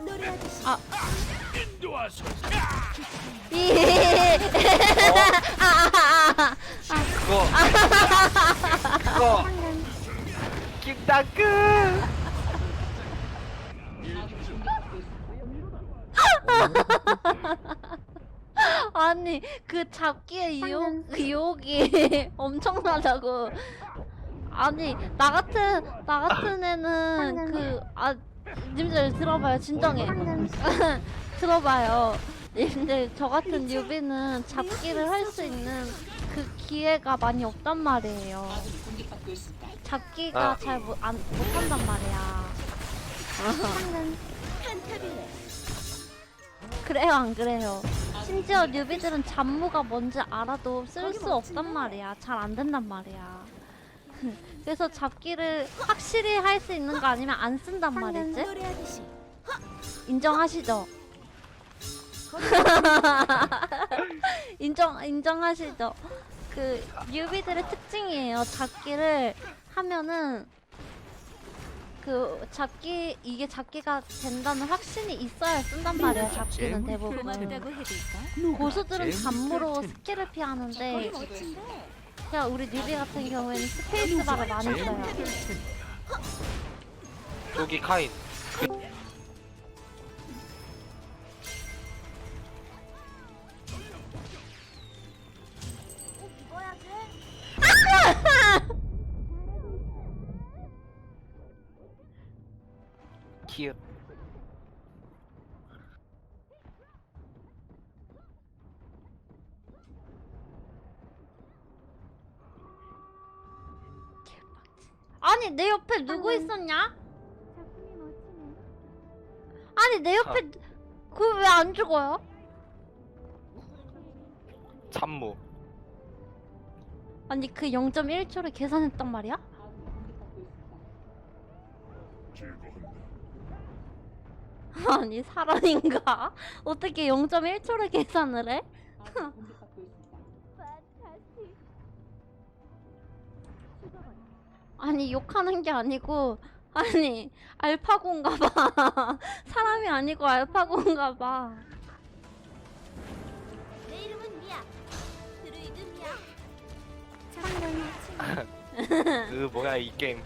노래하듯이 아. 인도하소서. 이. 그거 그거 김다크 아니 그 잡기의 유혹 그 유혹이 엄청나다고. 아니 나 같은 나 같은 애는 그 아 님들 들어봐요 진정해. 들어봐요. 님들 저 같은 뉴비는 잡기를 할 수 있는 그 기회가 많이 없단 말이에요. 잡기가 아. 잘 못 안 못한단 말이야. 그래요 안 그래요? 심지어 뉴비들은 잡무가 뭔지 알아도 쓸 수 없단 말이야. 잘 안 된단 말이야. 그래서 잡기를 확실히 할 수 있는 거 아니면 안 쓴단 말이지? 인정하시죠? 인정 인정하시죠? 그 뉴비들의 특징이에요. 잡기를 하면은 그 잡기 이게 잡기가 된다는 확신이 있어야 쓴단 말이에요. 잡기는 대부분. 고수들은 텐데. 스킬을 피하는데 멋진데. 그냥 우리 뉴비 같은 경우에는 스페이스바를 많이 써요. 저기 카인. 키읔 아니 내 옆에 누구 있었냐? 아니 내 옆에 그 왜 안 죽어요? 참무 아니 그 0.1초를 계산했단 말이야? 아니 사람인가? 어떻게 0.1초를 계산을 해? 아니 욕하는 게 아니고 아니 알파고인가 봐 사람이 아니고 알파고인가 봐 내 이름은 미야. 드루이드 미야. 장난이 그 뭐야 이 게임